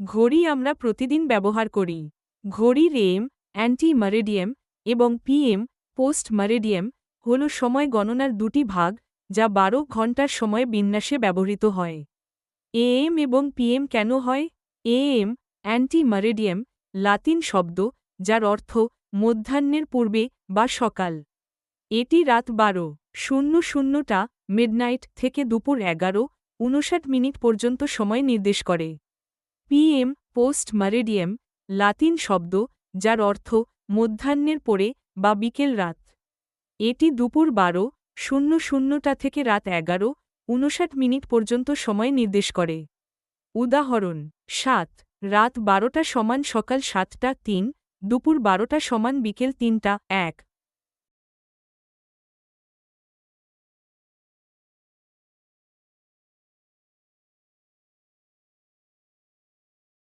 ঘড়ি আমরা প্রতিদিন ব্যবহার করি। ঘড়ির এম অ্যান্টি মারেডিয়াম এবং পিএম পোস্ট মারেডিয়াম হল সময় গণনার দুটি ভাগ, যা বারো ঘণ্টার সময় বিন্যাসে ব্যবহৃত হয়। এএম এবং পিএম কেন হয়? এএম অ্যান্টি মারেডিয়াম লাতিন শব্দ, যার অর্থ মধ্যাহ্নের পূর্বে বা সকাল। এটি রাত বারো, শূন্য শূন্যটা মিডনাইট থেকে দুপুর এগারো উনষাট মিনিট পর্যন্ত সময় নির্দেশ করে। পিএম পোস্ট মারেডিয়াম, লাতিন শব্দ, যার অর্থ মধ্যাহ্নের পরে বা বিকেল রাত। এটি দুপুর বারো, শূন্য শূন্যটা থেকে রাত এগারো উনষাট মিনিট পর্যন্ত সময় নির্দেশ করে। উদাহরণ, সাত, রাত বারোটা সমান সকাল সাতটা তিন, দুপুর বারোটা সমান বিকেল তিনটা, এক।